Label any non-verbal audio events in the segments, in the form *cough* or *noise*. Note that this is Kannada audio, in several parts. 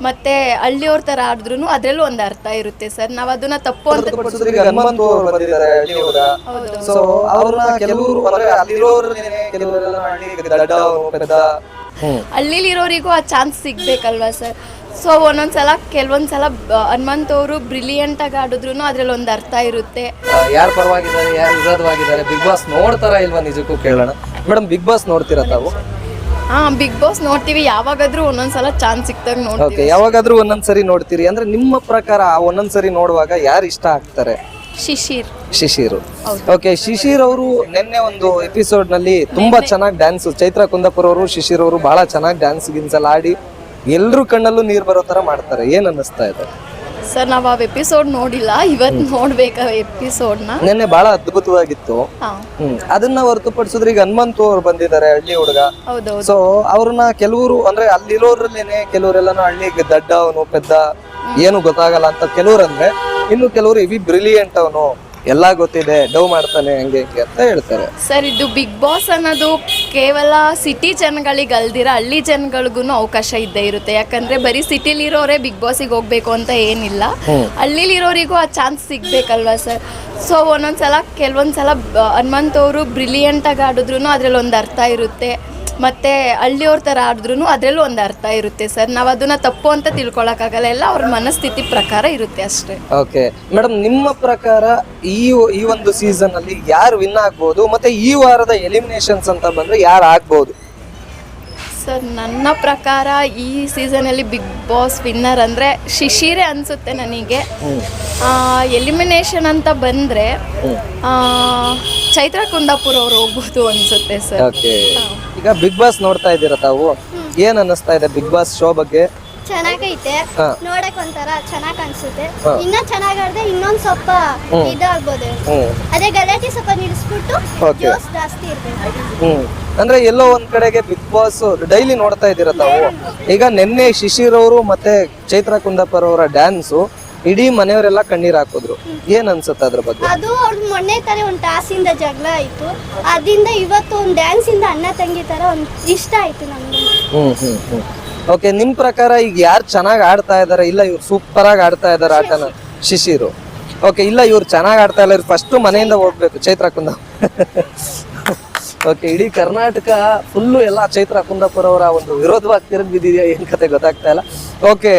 ಮತ್ತೆ ಹಳ್ಳಿಯವ್ರ ತರ ಆಡಿದ್ರು ಅದ್ರಲ್ಲೂ ಒಂದು ಅರ್ಥ ಇರುತ್ತೆ ಸರ್. ನಾವ್ ಅದನ್ನ ತಪ್ಪು ಅಂತ ಹೊರತುಪಡಿಸಿದ್ರೆ ಈಗ ಹನುಮಂತು ಅವ್ರು ಬಂದಿದ್ದಾರೆ ಹಳ್ಳಿ ಹುಡುಗ ಸೊ ಅವ್ರನ್ನ ಕೆಲವರು ಅಂದ್ರೆ ಅಲ್ಲಿರೋರ್ನೇನೆ ಕೆಲವರೆಲ್ಲ ಹಳ್ಳಿ ದಡ್ಡ ಪೆದ್ದ. ಹ್ಮ್. ಹಳ್ಳಿಲಿರೋರಿಗೂ ಆ ಚಾನ್ಸ್ ಸಿಗ್ಬೇಕಲ್ವಾ ಸರ್? ಸೊ ಒಂದೊಂದ್ಸಲ ಕೆಲವೊಂದ್ಸಲ ಸಲ ಹನುಮಂತ್ ಅವರು ಬ್ರಿಲಿಯಂಟ್ ಆಗಿ ಆಡಿದ್ರು ಅದ್ರಲ್ಲಿ ಒಂದು ಅರ್ಥ ಇರುತ್ತೆ. ಯಾರು ಪರವಾಗಿದ್ದಾರೆ ಯಾರು ವಿರೋಧವಾಗಿದ್ದಾರೆ ಬಿಗ್ ಬಾಸ್ ನೋಡ್ತಾರಾ ಇಲ್ವಾ ನಿಜಕ್ಕೂ ಕೇಳೋಣ. ಮೇಡಮ್ ಬಿಗ್ ಬಾಸ್ ನೋಡ್ತೀರಾ ತಾವು? ಹಾ ಬಿಗ್ ಬಾಸ್ ನೋಡ್ತೀವಿ. ಯಾವಾಗಾದ್ರೂ ಒಂದೊಂದ್ಸಲ ಚಾನ್ಸ್ ಸಿಕ್ತಾಗ ಓಕೆ ನೋಡ್ತೀವಿ ಯಾವಾಗಾದ್ರೂ ಒಂದೊಂದ್ಸರಿ ನೋಡ್ತೀರಿ ಅಂದ್ರೆ ನಿಮ್ಮ ಪ್ರಕಾರ ಆ ಒಂದೊಂದ್ಸರಿ ನೋಡುವಾಗ ಯಾರು ಇಷ್ಟ ಆಗ್ತಾರೆ? ಶಿಶಿರ್. ಶಿಶಿರ್. ಓಕೆ ಶಿಶಿರ್ ಅವರು ನಿನ್ನೆ ಒಂದು ಎಪಿಸೋಡ್ನಲ್ಲಿ ತುಂಬಾ ಚೆನ್ನಾಗಿ ಡ್ಯಾನ್ಸ್ ಚೈತ್ರ ಕುಂದಾಪುರ ಅವರು ಶಿಶಿರ್ ಅವರು ಬಹಳ ಚೆನ್ನಾಗಿ ಡ್ಯಾನ್ಸ್ ಗಿನ್ಸ್ ಎಲ್ಲ ಆಡಿ ಎಲ್ರು ಕಣ್ಣಲ್ಲೂ ನೀರ್ ಬರೋ ತರ ಮಾಡ್ತಾರೆ. ಏನ್ ಅನ್ನಿಸ್ತಾ ಇದೆ? ಸರ್ ನಾವು ಆ ಎಪಿಸೋಡ್ ನೋಡಿಲ್ಲ. ಇವತ್ ನೋಡ್ಬೇಕ ಎಪಿಸೋಡ್ನ ನಿನ್ನೆ ಬಹಳ ಅದ್ಭುತವಾಗಿತ್ತು. ಹ್ಮ್. ಅದನ್ನ ಹೊರತುಪಡಿಸಿದ್ರೆ ಈಗ ಹನುಮಂತು ಅವ್ರು ಬಂದಿದ್ದಾರೆ ಹಳ್ಳಿ ಹುಡುಗ. ಹೌದೌದು. ಸೊ ಅವ್ರನ್ನ ಕೆಲವರು ಅಂದ್ರೆ ಅಲ್ಲಿರೋರಲ್ಲೇನೆ ಕೆಲವರೆಲ್ಲ ಹಳ್ಳಿ ದಡ್ಡ ಅವನು ಪೆದ್ದ ಏನು ಗೊತ್ತಾಗಲ್ಲ ಅಂತ ಕೆಲವ್ರು ಅಂದ್ರೆ ಇನ್ನು ಕೆಲವರು ಇವಿ ಬ್ರಿಲಿಯಂಟ್ ಅವನು. ಎಲ್ಲಾ ಗೊತ್ತಿದೆ ಡವ್ ಮಾಡ್ತಾನೆ ಹಂಗೆ ಹಿಂಗೆ ಅಂತ ಹೇಳ್ತಾರೆ. ಸರ್ ಇದು ಬಿಗ್ ಬಾಸ್ ಅನ್ನೋದು ಕೇವಲ ಸಿಟಿ ಜನಗಳಿಗೆ ಅಲ್ದಿರ ಹಳ್ಳಿ ಜನಗಳಿಗೂ ಅವಕಾಶ ಇದ್ದೇ ಇರುತ್ತೆ. ಯಾಕಂದ್ರೆ ಬರೀ ಸಿಟಿಲಿರೋರೇ ಬಿಗ್ ಬಾಸಿಗೆ ಹೋಗ್ಬೇಕು ಅಂತ ಏನಿಲ್ಲ. ಹಳ್ಳಿಲಿರೋರಿಗೂ ಆ ಚಾನ್ಸ್ ಸಿಗ್ಬೇಕಲ್ವಾ ಸರ್? ಸೊ ಒಂದೊಂದ್ಸಲ ಕೆಲವೊಂದ್ಸಲ ಸಲ ಹನುಮಂತ್ ಅವರು ಬ್ರಿಲಿಯಂಟ್ ಆಗಿ ಆಡಿದ್ರು ಅದ್ರಲ್ಲಿ ಒಂದು ಅರ್ಥ ಇರುತ್ತೆ. ಮತ್ತೆ ಹಳ್ಳಿಯವ್ರ ಥರ ಆಡಿದ್ರು ಅದರಲ್ಲೂ ಒಂದು ಅರ್ಥ ಇರುತ್ತೆ ಸರ್. ನಾವು ಅದನ್ನ ತಪ್ಪು ಅಂತ ತಿಳ್ಕೊಳಕ್ಕಾಗಲ್ಲ. ಎಲ್ಲ ಅವ್ರ ಮನಸ್ಥಿತಿ ಪ್ರಕಾರ ಇರುತ್ತೆ ಅಷ್ಟೇ. ಓಕೆ. ಮೇಡಮ್ ನಿಮ್ಮ ಪ್ರಕಾರ ಈ ಈ ಒಂದು ಸೀಸನ್ ಅಲ್ಲಿ ಯಾರು ವಿನ್ ಆಗ್ಬೋದು ಮತ್ತೆ ಈ ವಾರದ ಎಲಿಮಿನೇಷನ್ಸ್ ಅಂತ ಬಂದ್ರೆ ಯಾರು ಆಗ್ಬೋದು? ಸರ್ ನನ್ನ ಪ್ರಕಾರ ಈ ಸೀಸನಲ್ಲಿ ಬಿಗ್ ಬಾಸ್ ವಿನ್ನರ್ ಅಂದರೆ ಶಿಶಿರೇ ಅನಿಸುತ್ತೆ ನನಗೆ. ಎಲಿಮಿನೇಷನ್ ಅಂತ ಬಂದರೆ ಚೈತ್ರ ಕುಂದಾಪುರ ಅವ್ರು ಹೋಗ್ಬೋದು ಅನಿಸುತ್ತೆ ಸರ್. ಓಕೆ. ಈಗ ಬಿಗ್ ಬಾಸ್ ನೋಡ್ತಾ ಇದ್ದೀರಾ ತಾವು? ಏನ್ ಅನ್ನಿಸ್ತಾ ಇದೆ ಬಿಗ್ ಬಾಸ್ ಶೋ ಬಗ್ಗೆ? ಚೆನ್ನಾಗೈತೆ. ಹಾ. ನೋಡಕ್ ಒಂಥರ ಚೆನ್ನಾಗ್ ಅನ್ಸುತ್ತೆ. ಹಾ. ಇನ್ನ ಚೆನ್ನಾಗ್ ಆಡ್ದೆ ಇನ್ನೊಂದ್ ಸ್ವಲ್ಪ ಇದಾಗ್ಬೋದು. ಹ್ಮ್. ಅದೇ ಗಲಾಟೆ ಸ್ವಲ್ಪ ನಿಲ್ಲಿಸ್ಬಿಟ್ಟು Okay. ಜೋಸ್ ಜಾಸ್ತಿ ಇರ್ಬೇಕು. ಹ್ಮ್. ಅಂದ್ರೆ ಎಲ್ಲೋ ಒಂದ್ ಕಡೆಗೆ ಬಿಗ್ ಬಾಸ್ ಡೈಲಿ ನೋಡ್ತಾ ಇದ್ದೀರಾ ತಾವು? ಈಗ ನಿನ್ನೆ ಶಿಶಿರ್ ಅವರು ಮತ್ತೆ ಚೈತ್ರ ಕುಂದಪ್ಪರ್ ಅವರ ಡ್ಯಾನ್ಸು ಇಡೀ ಮನೆಯವರೆಲ್ಲ ಕಣ್ಣೀರ್ ಹಾಕಿದ್ರು. ಏನ್ ಅನ್ಸುತ್ತೆ ಅದ್ರ ಬಗ್ಗೆ? ಅದು ಅವ್ರ ಮೊನ್ನೆ ತರ ಒಂದ್ ಟಾಸಿಂದ ಜಗಳ ಆಯ್ತು. ಅದಿಂದ ಇವತ್ತು ಒಂದ್ ಡ್ಯಾನ್ಸ್ ಇಂದ ಅಣ್ಣ ತಂಗಿ ತರ ಒಂದ್ ಇಷ್ಟ ಆಯ್ತು ನಮ್ಗೆ. ಹ್ಮ್ ಹ್ಮ್ ಹ್ಮ್. ಓಕೆ ನಿಮ್ ಪ್ರಕಾರ ಈಗ ಯಾರು ಚೆನ್ನಾಗಿ ಆಡ್ತಾ ಇದಾರೆ? ಇಲ್ಲ ಇವ್ರು ಸೂಪರ್ ಆಗಿ ಆಡ್ತಾ ಇದಾರೆ ಆಟನ? ಶಿಶಿರು. ಓಕೆ ಇಲ್ಲ ಇವ್ರು ಚೆನ್ನಾಗಿ ಆಡ್ತಾ ಇಲ್ಲ ಇವ್ರು ಫಸ್ಟ್ ಮನೆಯಿಂದ ಹೋಗ್ಬೇಕು. ಚೈತ್ರ ಕುಂದ ಓಕೆ ಇಡೀ ಕರ್ನಾಟಕ ಫುಲ್ಲು ಎಲ್ಲ ಚೈತ್ರ ಕುಂದಾಪುರ ಅವರ ಒಂದು ವಿರೋಧವಾಗಿ ತಿರುಗಿ ಬಿದ್ದಿದೆಯಾ ಏನ್ ಕತೆ ಗೊತ್ತಾಗ್ತಾ ಇಲ್ಲ. ಓಕೆ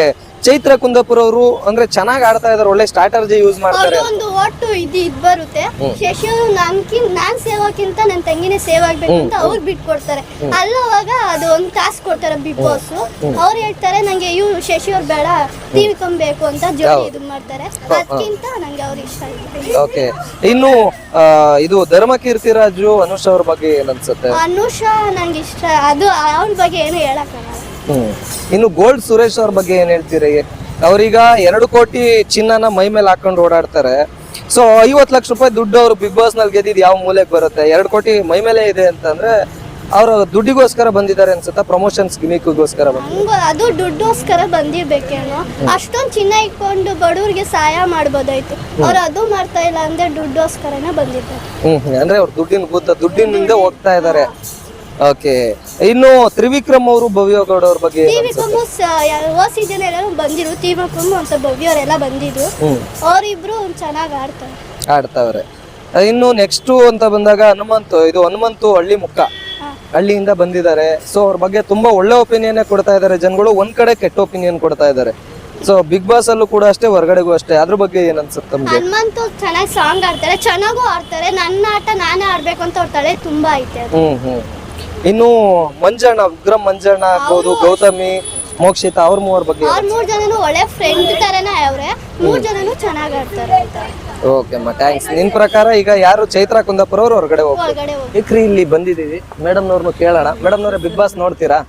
ಚೈತ್ರ ಕುಂದಾಪುರ ಅವರು ಅಂದ್ರೆ ಚೆನ್ನಾಗಿ ಆಡ್ತಾ ಇದಾರೆ ಒಳ್ಳೆ ಸ್ಟ್ರಾಟಜಿ ಯೂಸ್ ಮಾಡ್ತಾರೆ ಒಂದು ಒಟ್ಟು ಇದು ಇದ್ ಬರುತ್ತೆ. ಶಶಿ ನನ್ಕಿನ್ ನಾನ್ ಸೇವಕ್ಕಿಂತ ನನ್ ತಂಗಿನೇ ಸೇವ್ ಆಗ್ಬೇಕು ಅಂತ ಅವ್ರು ಬಿಟ್ಕೊಡ್ತಾರೆ. ಅಲ್ಲವಾಗ ಅದು ಒಂದ್ ಕಾಸ್ ಕೊಡ್ತಾರೆ ಬಿಗ್ ಬಾಸ್ ಅವ್ರು ಹೇಳ್ತಾರೆ ನಂಗೆ ಇವ್ ಶಶಿ ಅವ್ರು ಬೇಡ ಟಿವಿ ಬೇಕು ಅಂತ ಜೋಡಿ ಇದು ಮಾಡ್ತಾರೆ. ಅದಕ್ಕಿಂತ ನಂಗೆ ಅವ್ರು ಇಷ್ಟ ಓಕೆ. ಇನ್ನು ಆ, ಇದು ಧರ್ಮಕೀರ್ತಿರಾಜು ಅನುಷ್ ಅವ್ರ ಬಗ್ಗೆ ಏನನ್ಸುತ್ತೆ ಅನ್ಸುತ್ತೆ? ಅನುಷಾ ನಂಗೆ ಇಷ್ಟ. ಅದು ಅವ್ರ ಬಗ್ಗೆ ಏನು ಹೇಳಕ್ಕಾಗಲ್ಲ. ಇನ್ನು ಗೋಲ್ಡ್ ಸುರೇಶ್ ಅವ್ರ ಬಗ್ಗೆ ಏನ್ ಹೇಳ್ತೀರಿ? ಅವ್ರೀಗ ಎರಡು ಕೋಟಿ ಚಿನ್ನನ ಮೈ ಮೇಲೆ ಹಾಕೊಂಡು ಓಡಾಡ್ತಾರೆ. ಸೊ ಐವತ್ ಲಕ್ಷ ರೂಪಾಯಿ ದುಡ್ಡು ಅವ್ರು ಬಿಗ್ ಬಾಸ್ನಲ್ಲಿ ಗೆದ್ದಿದ್ ಯಾವ ಮೂಲೆಗೆ ಬರುತ್ತೆ? ಎರಡು ಕೋಟಿ ಮೈ ಮೇಲೆ ಇದೆ ಅಂತಂದ್ರೆ ಅವರು ದುಡ್ಡಿಗೋಸ್ಕರ ಬಂದಿದ್ದಾರೆ ಅನ್ಸುತ್ತಾ? ಪ್ರಮೋಷನ್ಸ್ ಗಿಮಿಕ್ಗೋಸ್ಕರ ಅದು ದುಡ್ಡೋಸ್ಕರ ಬಂದಿರ್ಬೇಕೇನೋ? ಅಷ್ಟೊಂದು ಚಿನ್ನ ಇಟ್ಕೊಂಡು ಬಡವ್ರಿಗೆ ಸಹಾಯ ಮಾಡ್ಬೋದಾಯ್ತು. ಅವ್ರು ಅದು ಮಾಡ್ತಾ ಇಲ್ಲ ಅಂದ್ರೆ ದುಡ್ಡೋಸ್ಕರನೇ ಬಂದಿದ್ದಾರೆ. ಹ್ಮ್. ಅಂದ್ರೆ ಅವ್ರ ದುಡ್ಡಿನ ದುಡ್ಡಿನಿಂದ ಹೋಗ್ತಾ ಇದ್ದಾರೆ ಓಕೆ. ಇನ್ನು ತ್ರಿವಿಕ್ರಮ್ ಅವರು ಭವ್ಯಗೌಡ ಅವ್ರ ಬಗ್ಗೆ ಏನ್ ಅನ್ಸುತ್ತೆ? ಸೀಸನ್ ಬಂದಿರು ಅಂತ ಭವ್ಯವರೆಲ್ಲ ಬಂದಿದ್ರು. ಹ್ಮ್. ಅವರಿಬ್ರು ಚೆನ್ನಾಗಿ ಆಡ್ತಾರೆ. ಆಡ್ತಾವ್ರೆ. ಇನ್ನು ನೆಕ್ಸ್ಟ್ ಅಂತ ಬಂದಾಗ ಹನುಮಂತು. ಇದು ಹನುಮಂತು ಹಳ್ಳಿ ಮುಕ್ಕ ಹಳ್ಳಿಯಿಂದ ಬಂದಿದ್ದಾರೆ. ಸೊ ಅವ್ರ ಬಗ್ಗೆ ತುಂಬಾ ಒಳ್ಳೆ ಒಪಿನಿಯನ್ ಕೊಡ್ತಾ ಇದ್ದಾರೆ. ಜನಗಳು ಒಂದ್ ಕಡೆ ಕೆಟ್ಟ ಒಪಿನಿಯನ್ ಕೊಡ್ತಾ ಇದ್ದಾರೆ. ಸೊ ಬಿಗ್ ಬಾಸ್ ಅಲ್ಲೂ ಕೂಡ ಅಷ್ಟೇ ಹೊರಗಡೆಗೂ ಅಷ್ಟೇ. ಅದ್ರ ಬಗ್ಗೆ ಏನ್ ಅನ್ಸುತ್ತೆ ಹನುಮಂತು ಚೆನ್ನಾಗಿ ಸಾಂಗ್ ಆಡ್ತಾರೆ. ಚೆನ್ನಾಗೂ ಆಡ್ತಾರೆ. ನನ್ನ ಆಟ ನಾನೇ ಆಡ್ಬೇಕು ಅಂತ ಅವ್ರ ತಲೆ ತುಂಬಾ ಐತೆ ಅದು. ಹ್ಮ್ ಹ್ಮ್. ಇನ್ನು ಮಂಜಣ್ಣ ವಿಕ್ರಮ್ ಮಂಜಣ್ಣ ಆಗ್ಬೋದು ಗೌತಮಿ ಮೋಕ್ಷಿತ ಅವ್ರ ಮೂವರ ಬಗ್ಗೆ ಅವ್ರ ಮೂರ್ ಜನನು ಒಳ್ಳೆ ಫ್ರೆಂಡ್ ತರನೇ ಅವ್ರೆ. ಮೂರ್ ಜನನು ಚೆನ್ನಾಗಿ ಆಡ್ತಾರೆ ಅಂತ. ಓಕೆ ಅಮ್ಮ ಥ್ಯಾಂಕ್ಸ್ ನಿನ್ ಪ್ರಕಾರ ಈಗ ಯಾರು ಚೈತ್ರ ಕುಂದಾಪುರ ಅವರು ಹೊರಗಡೆ ಹೋಗ್ತಾರೆ ಇಕ್ರಿ ಇಲ್ಲಿ ಬಂದಿದೀವಿ ಮೇಡಮ್ನವ್ರನ್ನು ಕೇಳೋಣ. ಮೇಡಮ್ನವ್ರೆ ಬಿಗ್ ಬಾಸ್ ನೋಡ್ತೀರಾ?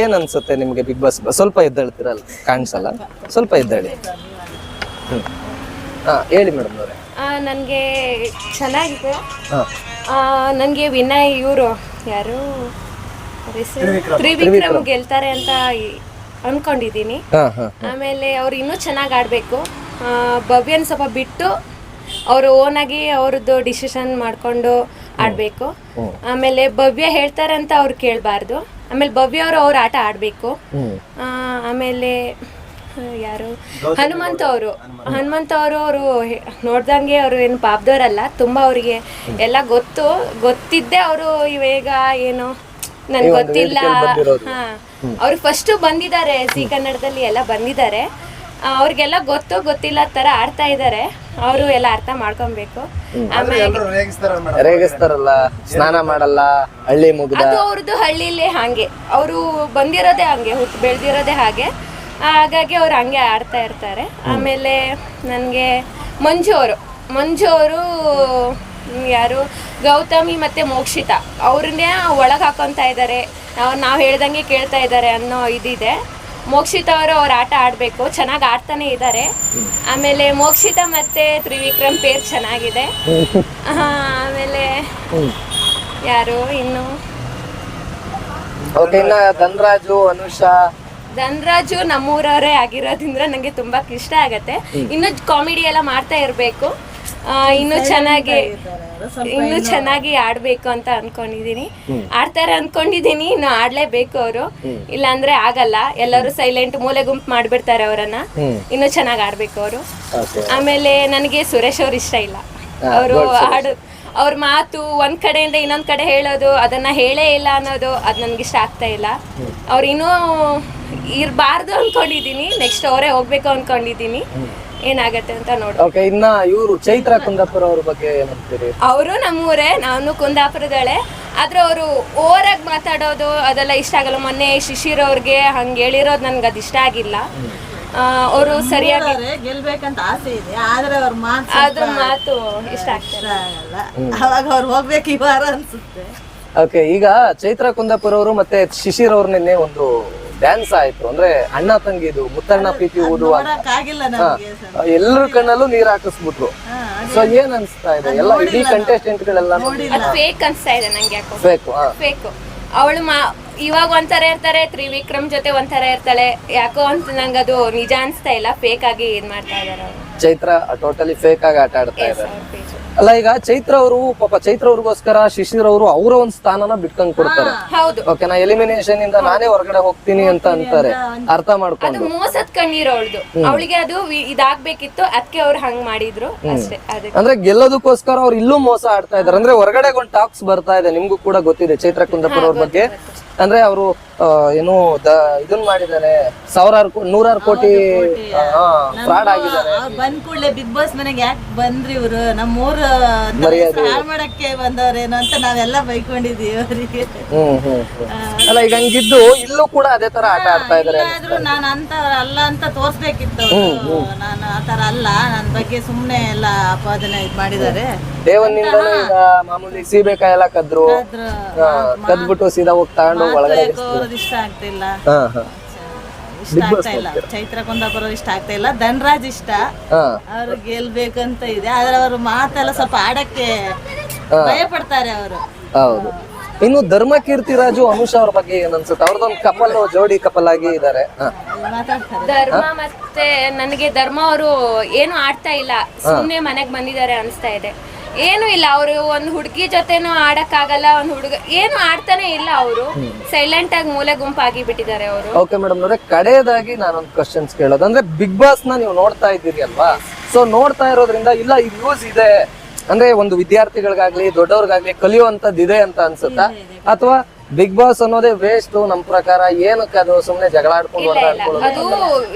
ಏನ್ ಅನ್ಸುತ್ತೆ ನಿಮ್ಗೆ ಬಿಗ್ ಬಾಸ್ ಸ್ವಲ್ಪ ಎದ್ದೇಳ್ತೀರಲ್ಲ? ಕಾಣಿಸಲ್ಲ? ಸ್ವಲ್ಪ ಎದ್ದೇಳಿ. ಹ್ಮ್. ಹಾ ಹೇಳಿ ಮೇಡಮ್ ಅವರೇ. ನನಗೆ ಚೆನ್ನಾಗಿದೆ. ಹಾ. ನನಗೆ ವಿನಯ್ ಇವರು ಯಾರು? ಅವ್ರ ಹೆಸರು? ತ್ರಿವಿಕ್ರಮ್. ಗೆಲ್ತಾರೆ ಅಂತ ಈ- ಅನ್ಕೊಂಡಿದ್ದೀನಿ ಹಾ ಹಾ ಆಮೇಲೆ ಅವ್ರು ಇನ್ನೂ ಚೆನ್ನಾಗಿ ಆಡಬೇಕು. ಭವ್ಯನ್ ಸ್ವಲ್ಪ ಬಿಟ್ಟು ಅವರು ಓನಾಗಿ ಅವ್ರದ್ದು ಡಿಸಿಷನ್ ಮಾಡಿಕೊಂಡು ಆಡಬೇಕು. ಆಮೇಲೆ ಭವ್ಯ ಹೇಳ್ತಾರೆ ಅಂತ ಅವ್ರು ಕೇಳಬಾರ್ದು. ಆಮೇಲೆ ಭವ್ಯ ಅವರು ಅವ್ರ ಆಟ ಆಡಬೇಕು. ಹ್ಮ್. ಆಮೇಲೆ ಆ, *laughs* ಯಾರು? ಹನುಮಂತ ಅವರು. ಹನುಮಂತ ಅವರು ಅವರು ನೋಡ್ದಂಗೆ ಅವರು ಏನು ಪಾಪದವರಲ್ಲ ತುಂಬ ಅವರಿಗೆ ಎಲ್ಲ ಗೊತ್ತು ಗೊತ್ತಿದ್ದೆ ಅವರು ಇವಾಗ ಏನು ನನ್ಗೆ ಗೊತ್ತಿಲ್ಲ. ಹಾ. ಅವ್ರು ಫಸ್ಟು ಬಂದಿದ್ದಾರೆ ಸಿ ಕನ್ನಡದಲ್ಲಿ ಎಲ್ಲ ಬಂದಿದ್ದಾರೆ. ಅವ್ರಿಗೆಲ್ಲ ಗೊತ್ತು ಗೊತ್ತಿಲ್ಲ ತರ ಆಡ್ತಾ ಇದ್ದಾರೆ. ಅವರು ಎಲ್ಲ ಅರ್ಥ ಮಾಡ್ಕೊಬೇಕು. ಆಮೇಲೆ ರೇಗಿಸ್ತಾರಲ್ಲ ಸ್ನಾನ ಮಾಡಲ್ಲ ಹಳ್ಳಿ ಮುಗಿದ. ಅದು ಅವ್ರದ್ದು ಹಳ್ಳಿಲಿ ಹಾಗೆ. ಅವರು ಬಂದಿರೋದೇ ಹಂಗೆ ಹುಟ್ಟು ಬೆಳೆದಿರೋದೇ ಹಾಗೆ. ಹಾಗಾಗಿ ಅವ್ರು ಹಂಗೆ ಆಡ್ತಾ ಇರ್ತಾರೆ. ಆಮೇಲೆ ನನಗೆ ಮಂಜು ಅವರು. ಮಂಜು ಅವರು ಯಾರು? ಗೌತಮಿ ಮತ್ತು ಮೋಕ್ಷಿತ. ಅವ್ರನ್ನೇ ಒಳಗೆ ಹಾಕೊತಾ ಇದ್ದಾರೆ ನಾವು ನಾವು ಹೇಳ್ದಂಗೆ ಕೇಳ್ತಾ ಇದ್ದಾರೆ ಅನ್ನೋ ಇದಿದೆ. ಮೋಕ್ಷಿತ ಅವರು ಅವ್ರ ಆಟ ಆಡಬೇಕು. ಚೆನ್ನಾಗಿ ಆಡ್ತಾನೆ ಇದ್ದಾರೆ ಆಮೇಲೆ ಮೋಕ್ಷಿತ ಮತ್ತು ತ್ರಿವಿಕ್ರಮ್ ಪೇರ್ ಚೆನ್ನಾಗಿದೆ. ಆಮೇಲೆ ಯಾರು ಇನ್ನ? ಧನ್ರಾಜು ಅನುಷಾ ಧನ್ರಾಜು ನಮ್ಮೂರವರೇ ಆಗಿರೋದ್ರಿಂದ ನಂಗೆ ತುಂಬಾ ಇಷ್ಟ ಆಗತ್ತೆ. ಇನ್ನು ಕಾಮಿಡಿ ಎಲ್ಲ ಮಾಡ್ತಾ ಇರಬೇಕು. ಇನ್ನು ಚೆನ್ನಾಗಿ ಇನ್ನು ಚೆನ್ನಾಗಿ ಆಡ್ಬೇಕು ಅಂತ ಅನ್ಕೊಂಡಿದೀನಿ. ಆಡ್ತಾರೆ ಅನ್ಕೊಂಡಿದೀನಿ ಇನ್ನು ಆಡ್ಲೇಬೇಕು ಅವರು. ಇಲ್ಲಾಂದ್ರೆ ಆಗಲ್ಲ. ಎಲ್ಲರೂ ಸೈಲೆಂಟ್ ಮೂಲೆ ಗುಂಪು ಮಾಡ್ಬಿಡ್ತಾರೆ ಅವರನ್ನ. ಇನ್ನು ಚೆನ್ನಾಗಿ ಆಡ್ಬೇಕು ಅವರು. ಆಮೇಲೆ ನನಗೆ ಸುರೇಶ್ ಅವ್ರು ಇಷ್ಟ ಇಲ್ಲ. ಅವರು ಹಾಡು ಅವ್ರ ಮಾತು ಒಂದ್ ಕಡೆಯಿಂದ ಇನ್ನೊಂದ್ ಕಡೆ ಹೇಳೋದು ಅದನ್ನ ಹೇಳೇ ಇಲ್ಲ ಅನ್ನೋದು ಅದು ನನ್ಗೆ ಇಷ್ಟ ಆಗ್ತಾ ಇಲ್ಲ. ಅವ್ರು ಇನ್ನೂ ಇರಬಾರ್ದು ಅನ್ಕೊಂಡಿದೀನಿ ನೆಕ್ಸ್ಟ್ ಅವರೇ ಹೋಗ್ಬೇಕು ಅನ್ಕೊಂಡಿದೀನಿ ಏನಾಗತ್ತೆ ಅಂತ ನೋಡು. ಓಕೆ ಇನ್ನ ಇವರು ಚೈತ್ರ ಕುಂದಾಪುರ ಅವ್ರ ಬಗ್ಗೆ ಏನಂತೀರಿ ಅವರು ನಮ್ಮೂರೇ ನಾನು ಕುಂದಾಪುರದಳೆ. ಆದ್ರೆ ಅವರು ಓರಾಗಿ ಮಾತಾಡೋದು ಅದೆಲ್ಲ ಇಷ್ಟ ಆಗಲ್ಲ. ಮೊನ್ನೆ ಶಿಶಿರ್ ಅವ್ರಿಗೆ ಹಂಗೆ ಹೇಳಿರೋದು ನನ್ಗೆ ಅದು ಇಷ್ಟ ಆಗಿಲ್ಲ. ಅವರು ಸರಿಯಾಗಿ ಗೆಲ್ಬೇಕಂತ ಆಸೆ ಇದೆ. ಆದ್ರೆ ಅವ್ರ ಮಾತು ಮಾತು ಇಷ್ಟ ಆಗ್ತಿಲ್ಲ. ಅವಾಗ ಅವ್ರು ಹೋಗ್ಬೇಕು ಈ ವಾರ ಅನ್ಸುತ್ತೆ. ಓಕೆ ಈಗ ಚೈತ್ರ ಕುಂದಾಪುರ ಅವರು ಮತ್ತೆ ಶಿಶಿರ್ ಅವ್ರನ್ನೇ ನಿನ್ನೆ ಒಂದು ಡ್ಯಾನ್ಸ್ ಆಯ್ತು. ಅಂದ್ರೆ ಅಣ್ಣ ತಂಗಿದು ಮುತ್ತಣ್ಣ ಪ್ರೀತಿ ಓದುವ ಎಲ್ಲರ ಕಣ್ಣಲ್ಲೂ ನೀರ್ ಹಾಕಿಸ್ಬಿಟ್ರು. ಸೊ ಏನ್ ಅನ್ಸ್ತಾ ಇದೆ? ಎಲ್ಲ ಇಡೀ ಕಂಟೆಸ್ಟೆಂಟ್ ಗಳೆಲ್ಲ ಫೇಕ್ ಅನ್ಸ್ತಾ ಇದೆ ನಂಗೆ ಯಾಕೋ. ಬೇಕು ಫೇಕ್ ಅವಳು ಮಾ ಇವಾಗ ಒಂಥರ ಇರ್ತಾರೆ ತ್ರಿವಿಕ್ರಮ್ ಜೊತೆ ಒಂಥರ ಇರ್ತಾಳೆ. ಯಾಕೋ ಅಂತ ನಂಗೆ ಅದು ನಿಜ ಅನ್ಸ್ತಾ ಇಲ್ಲ. ಫೇಕ್ ಆಗಿ ಇದ್ ಮಾಡ್ತಾ ಇದಾರೆ ಚೈತ್ರ ಟೋಟಲಿ ಫೇಕ್ ಆಗಿ ಆಟ ಆಡ್ತಾ ಇದ್ದಾರೆ ಅಲ್ಲ ಈಗ ಚೈತ್ರ ಅವರು ಪಾಪ ಚೈತ್ರ ಅವ್ರಿಗೋಸ್ಕರ ಶಿಶಿರ್ ಅವರು ಅವರ ಒಂದ್ ಸ್ಥಾನನ ಬಿಟ್ಕೊಂಡ್ ಕೊಡ್ತಾರೆ. ಹೌದು. ಓಕೆನಾ ಎಲಿಮಿನೇಷನ್ ಇಂದ ನಾನೇ ಹೊರಗಡೆ ಹೋಗ್ತೀನಿ ಅಂತ ಅಂತಾರೆ. ಅರ್ಥ ಅದು ಮಾಡ್ಕೊಂಡು ಮೋಸದ್ ಕಣ್ಣೀರು ಅವಳದು. ಅವಳಿಗೆ ಅದು ವಿ- ಇದಾಗ್ಬೇಕಿತ್ತು ಅದಕ್ಕೆ ಅವ್ರು ಹಂಗ್ ಮಾಡಿದ್ರು. ಅಷ್ಟೇ ಅದಕ್ಕೆ. ಅಂದ್ರೆ ಗೆಲ್ಲೋದಕ್ಕೋಸ್ಕರ ಅವ್ರು ಇಲ್ಲೂ ಮೋಸ ಆಡ್ತಾ ಇದಾರೆ. ಅಂದ್ರೆ ಹೊರಗಡೆ ಒಂದ್ ಟಾಕ್ಸ್ ಬರ್ತಾ ಇದೆ ನಿಮ್ಗೂ ಕೂಡ ಗೊತ್ತಿದೆ ಚೈತ್ರ ಕುಂದಪ್ಪ ಅವ್ರ ಬಗ್ಗೆ. ಅಂದ್ರೆ ಅವರು ಏನು ಇದನ್ ಮಾಡಿದ್ದಾರೆ. ಸಾವಿರಾರು ನೂರಾರು ಕೋಟಿ ಫ್ರಾಡ್ ಆಗಿದ್ದಾರೆ. ಬಂದ್ ಕೂಡಲೇ ಬಿಗ್ ಬಾಸ್ ಮನೆಗೆ ಯಾಕೆ ಬಂದ್ರಿ ಇವ್ರು? ನಮ್ಮೂರ ಹಾಳು ಮಾಡಕ್ಕೆ ಬಂದವ್ರೇನೋ ಅಂತ ನಾವೆಲ್ಲ ಬೈಕೊಂಡಿದೀವಿ ಅವರಿಗೆ. ಅಲ್ಲ ಈಗ ಹಂಗಿದ್ದು ಇಲ್ಲೂ ಕೂಡ ಅದೇ ತರ ಆಟ ಆಡ್ತಾ ಇದಾರೆ ನಾನು ಅಂತ ಅಲ್ಲ ಅಂತ ತೋರ್ಸ್ಬೇಕಿತ್ತು. ನಾನು ಆತರ ಅಲ್ಲ ನನ್ನ ಬಗ್ಗೆ ಸುಮ್ನೆ ಎಲ್ಲ ಅಪಾದನೆ ಇದ್ ಮಾಡಿದ್ದಾರೆ. ದೇವನಿಂದ ಈಗ ಮಾಮೂಲಿ ಸೀಬೆಕಾಯಿ ಎಲ್ಲ ಕದ್ರು. ಕದ್ಬಿಟ್ಟು ಸೀದಾ ಹೋಗಿ ತಗೊಂಡು ಒಳಗಡೆ ಇಷ್ಟ ಆಗ್ತಿಲ್ಲ ಹಾ ಹಾ. ಇಷ್ಟ ಆಗ್ತಾ ಇಲ್ಲ. ಚೈತ್ರ ಕುಂದಾಪುರ ಇಷ್ಟ ಆಗ್ತಾ ಇಲ್ಲ. ಧನ್ರಾಜ್ ಇಷ್ಟ. ಅವ್ರು ಗೆಲ್ಬೇಕಂತ ಇದೆ. ಆದ್ರೆ ಅವ್ರ ಮಾತೆಲ್ಲ ಸ್ವಲ್ಪ ಆಡಕ್ಕೆ ಭಯ ಪಡ್ತಾರೆ ಅವರು. ಹೌದು. ಇನ್ನು ಧರ್ಮಕೀರ್ತಿ ರಾಜು ಅನುಷ ಅವ್ರ ಬಗ್ಗೆ ಏನ್ ಅನ್ಸುತ್ತೆ? ಅವ್ರದೊಂದು ಕಪಲ್ ಜೋಡಿ ಕಪಲ್ ಆಗಿ ಇದಾರೆ. ಮಾತಾಡ್ತಾರೆ. ಧರ್ಮ ಮತ್ತೆ ನನಗೆ ಧರ್ಮ ಅವರು ಏನು ಆಡ್ತಾ ಇಲ್ಲ. ಸುಮ್ಮನೆ ಮನೆಗ್ ಬಂದಿದ್ದಾರೆ ಅನಿಸ್ತಾ ಇದೆ. ಏನು ಇಲ್ಲ ಅವರು ಒಂದು ಹುಡುಗಿ ಜೊತೆನೂ ಆಡಕ್ಕಾಗಲ್ಲ ಒಂದು ಹುಡುಗ ಏನು ಆಡ್ತಾನೆ ಇಲ್ಲ ಅವರು. ಸೈಲೆಂಟ್ ಆಗಿ ಮೂಲೆ ಗುಂಪಾಗಿ ಬಿಟ್ಟಿದ್ದಾರೆ ಅವರು. ಓಕೆ ಮೇಡಮ್ ನೋಡ್ರೆ ಕಡೆಯದಾಗಿ ನಾನೊಂದು ಕ್ವಶನ್ಸ್ ಕೇಳೋದು. ಅಂದ್ರೆ ಬಿಗ್ ಬಾಸ್ನ ನೀವು ನೋಡ್ತಾ ಇದ್ದೀರಿ ಅಲ್ವಾ? ಸೊ ನೋಡ್ತಾ ಇರೋದ್ರಿಂದ ಇಲ್ಲ ಇದು ಯೂಸ್ ಇದೆ. ಅಂದ್ರೆ ಒಂದು ವಿದ್ಯಾರ್ಥಿಗಳಿಗಾಗ್ಲಿ ದೊಡ್ಡವ್ರಿಗಾಗ್ಲಿ ಕಲಿಯುವಂತದ್ದು ಇದೆ ಅಂತ ಅನ್ಸುತ್ತಾ? ಅಥವಾ ಬಿಗ್ ಬಾಸ್ ಅನ್ನೋದೇ ವೇಸ್ಟ್ ನಮ್ ಪ್ರಕಾರ ಏನಕ್ಕೆ ಅದು ಸುಮ್ನೆ ಜಗಳ ಆಡ್ಕೊಂಡು ಅದು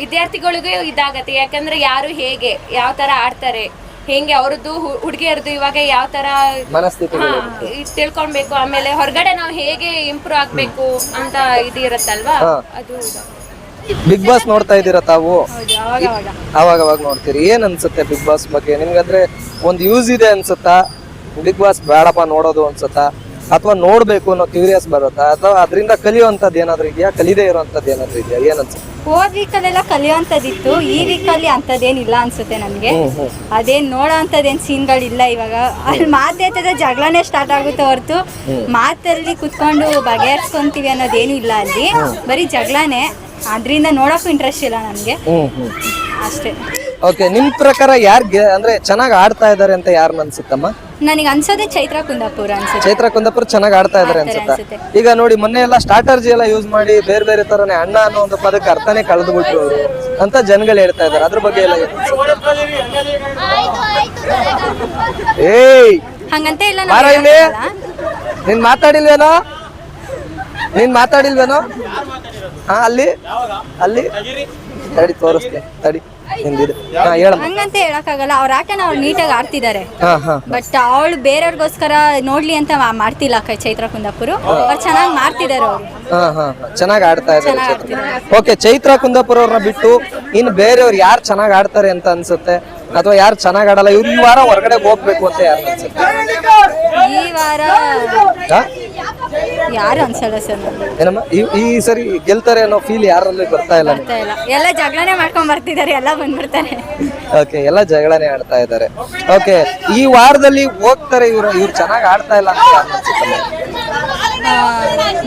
ವಿದ್ಯಾರ್ಥಿಗಳಿಗೂ ಇದಾಗತ್ತೆ. ಯಾಕಂದ್ರೆ ಯಾರು ಹೇಗೆ ಯಾವ ತರ ಆಡ್ತಾರೆ? ಹೆಂಗೆ ಅವ್ರದ್ದು ಹುಡುಗಿಯರದ್ದು ಇವಾಗ ಯಾವ ತರ ತಿಳ್ಕೊಳ್ಬೇಕು ಆಮೇಲೆ ಹೊರಗಡೆ ನಾವು ಹೇಗೆ ಇಂಪ್ರೂವ್ ಆಗ್ಬೇಕು ಅಂತ ಇದು ಇರುತ್ತಲ್ವಾ? ಅದು ಬಿಗ್ ಬಾಸ್ ನೋಡ್ತಾ ಇದ್ದೀರಾ ತಾವು? ಹೌದು ಅವಾಗ ಅವಾಗ ಅವಾಗ ಅವಾಗ ನೋಡ್ತೀರಿ. ಏನ್ ಅನ್ಸುತ್ತೆ ಬಿಗ್ ಬಾಸ್ ಬಗ್ಗೆ? ನಿಮ್ಗಂದ್ರೆ ಒಂದ್ ಯೂಸ್ ಇದೆ ಅನ್ಸುತ್ತಾ? ಬಿಗ್ ಬಾಸ್ ಬೇಡಪ್ಪ ನೋಡೋದು ಅನ್ಸುತ್ತಾ? ಅಥವಾ ನೋಡ್ಬೇಕು ಅನ್ನೋ ಕ್ಯೂರಿಯಸ್ ಬರುತ್ತಾ? ಅಥವಾ ಅದರಿಂದ ಕಲಿಯುವಂತದ್ದು ಏನಾದ್ರು ಇದೆಯಾ? ಕಲಿದೇ ಇರುವಂತದ್ದು ಏನಾದ್ರು ಇದೆಯಾ? ಏನ್ ಅನ್ಸುತ್ತೆ? ಹೋದ್ ವೀಕಲ್ಲೆಲ್ಲ ಕಲಿಯೋಂಥದ್ದಿತ್ತು ಈ ವೀಕಲ್ಲಿ ಅಂಥದ್ದೇನಿಲ್ಲ ಅನ್ಸುತ್ತೆ ನನಗೆ ಅದೇನ್ ನೋಡೋ ಅಂಥದ್ದೇನು ಸೀನ್ಗಳಿಲ್ಲ ಇವಾಗ. ಅಲ್ಲಿ ಮಾತಾಡ್ತದ ಜಗಳನೇ ಸ್ಟಾರ್ಟ್ ಆಗುತ್ತೆ ಹೊರತು. ಮಾತಲ್ಲಿ ಕುತ್ಕೊಂಡು ಬಗೆಹರಿಸ್ಕೊಂತೀವಿ ಅನ್ನೋದೇನು ಇಲ್ಲ ಅಲ್ಲಿ. ಬರೀ ಜಗಳನೇ. ಅದರಿಂದ ನೋಡೋಕ್ಕೂ ಇಂಟ್ರೆಸ್ಟ್ ಇಲ್ಲ ನನಗೆ ಅಷ್ಟೇ. ಓಕೆ ನಿಮ್ ಪ್ರಕಾರ ಯಾರ್ ಅಂದ್ರೆ ಚೆನ್ನಾಗಿ ಆಡ್ತಾ ಇದ್ದಾರೆ ಅಂತ ಯಾರು ಅನ್ಸುತ್ತಮ್ಮ? ನನಗೆ ಅನ್ಸೋದೇ ಚೈತ್ರ ಕುಂದಾಪುರ ಅನ್ಸುತ್ತೆ. ಚೈತ್ರ ಕುಂದಾಪುರ ಚೆನ್ನಾಗಿ ಆಡ್ತಾ ಇದಾರೆ ಅನ್ಸುತ್ತೆ? ಈಗ ನೋಡಿ ಮೊನ್ನೆ ಎಲ್ಲ ಸ್ಟಾರ್ಟರ್ಜಿ ಎಲ್ಲ ಯೂಸ್ ಮಾಡಿ ಬೇರೆ ಬೇರೆ ತರನೇ ಅಣ್ಣ ಅನ್ನೋ ಒಂದು ಪದಕ್ಕೆ ಅರ್ಥನೇ ಕಳೆದು ಬಿಟ್ರು ಅವರು ಅಂತ ಜನಗಳು ಹೇಳ್ತಾ ಇದಾರೆ. ಅದ್ರ ಬಗ್ಗೆ ಎಲ್ಲ ಏಯ್! ಹಂಗಂತ ಇಲ್ಲ ಬಾರ ಇಲ್ಲಿ. ಹೇಳಲ್ಲ. ನೀನ್ ಮಾತಾಡಿಲ್ವೇನೋ? ನೀನ್ ಮಾತಾಡಿಲ್ವೇನೋ? ಹಾ ಅಲ್ಲಿ? ಅಲ್ಲಿ? ತಡಿ ತೋರಿಸ್ತೆ ತಡಿ. ಹಾ ಹೇಳಮ್ಮ. ಹಂಗಂತ ಹೇಳಕ್ಕಾಗಲ್ಲ ಅವ್ರ ಆಟನ ಅವ್ರು ನೀಟಾಗಿ ಆಡ್ತಿದ್ದಾರೆ? ಹಾ ಹಾ. ಬಟ್ ಅವಳು ಬೇರೆಯವ್ರಿಗೋಸ್ಕರ ನೋಡ್ಲಿ ಅಂತ ಮಾ- ಮಾಡ್ತಿಲ್ಲ ಅಕ್ಕ ಚೈತ್ರ ಕುಂದಾಪುರ. ಅವ್ರು ಚೆನ್ನಾಗಿ ಮಾಡ್ತಿದ್ದಾರೆ ಅವರು. ಹಾ ಹಾ ಚೆನ್ನಾಗಿ ಆಡ್ತಾ ಇದ್ದಾರೆ ಚೈತ್ರ. ಓಕೆ ಚೈತ್ರ ಕುಂದಾಪುರ ಅವ್ರನ್ನ ಬಿಟ್ಟು ಇನ್ನು ಬೇರೆಯವ್ರು ಯಾರು ಚೆನ್ನಾಗಿ ಆಡ್ತಾರೆ ಅಂತ ಅನ್ಸುತ್ತೆ? ಅಥವಾ ಯಾರು ಚೆನ್ನಾಗಿ ಆಡಲ್ಲ? ಇವ್ರು ಈ ವಾರ ಹೊರಗಡೆ ಹೋಗ್ಬೇಕು ಅಂತ ಯಾರು ಅನ್ಸುತ್ತೆ? ಈ ವಾರ ಹಾ? ಯಾರು ಅನ್ಸಲ್ಲ ಸರ್ ಏನಮ್ಮ? ಈ- ಈ ಸರಿ ಗೆಲ್ತಾರೆ ಅನ್ನೋ ಫೀಲ್ ಯಾರಲ್ಲಿ ಬರ್ತಾ ಇಲ್ಲ ಬರ್ತಾ ಇಲ್ಲ. ಎಲ್ಲ ಜಗಳನೇ ಮಾಡ್ಕೊಂಡ್ ಬರ್ತಿದ್ದಾರೆ ಎಲ್ಲ ಬಂದ್ಬಿಡ್ತಾರೆ. ಓಕೆ ಎಲ್ಲ ಜಗಳನೇ ಆಡ್ತಾ ಇದ್ದಾರೆ. ಓಕೆ ಈ ವಾರದಲ್ಲಿ ಹೋಗ್ತಾರೆ ಇವರು ಇವ್ರು ಚೆನ್ನಾಗಿ ಆಡ್ತಾ ಇಲ್ಲ ಅಂತ ಯಾರ್ ಅನ್ಸುತ್ತಮ್ಮ?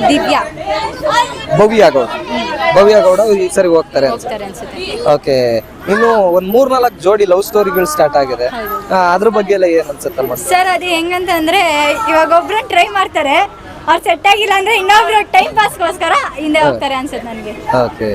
ದಿವ್ಯಾ. ಭವ್ಯ ಗೌಡ. ಭವ್ಯ ಗೌಡ ಈ ಸರಿ ಹೋಗ್ತಾರೆ ಅನ್ಸುತ್ತೆ ಹೋಗ್ತಾರೆ ಅನ್ಸುತ್ತೆ. ಓಕೆ ಇನ್ನು ಒಂದ್ ಮೂರ್ ನಾಲ್ಕು ಜೋಡಿ ಲವ್ ಸ್ಟೋರಿಗಳು ಸ್ಟಾರ್ಟ್ ಆಗಿದೆ. ಆ, ಅದ್ರ ಬಗ್ಗೆ ಎಲ್ಲ ಏನ್ ಅನ್ಸುತ್ತೆ ಸರ್ ಅದು ಹೆಂಗಂತ ಅಂದ್ರೆ ಇವಾಗ ಒಬ್ರು ಟ್ರೈ ಮಾಡ್ತಾರೆ ಅವ್ರು ಸೆಟ್ ಆಗಿಲ್ಲ ಅಂದ್ರೆ ಇನ್ನೊಬ್ರು ಟೈಮ್ ಪಾಸ್ಗೋಸ್ಕರ ಹಿಂದೆ ಹೋಗ್ತಾರೆ ಅನ್ಸುತ್ತೆ ನನಗೆ. ಓಕೆ.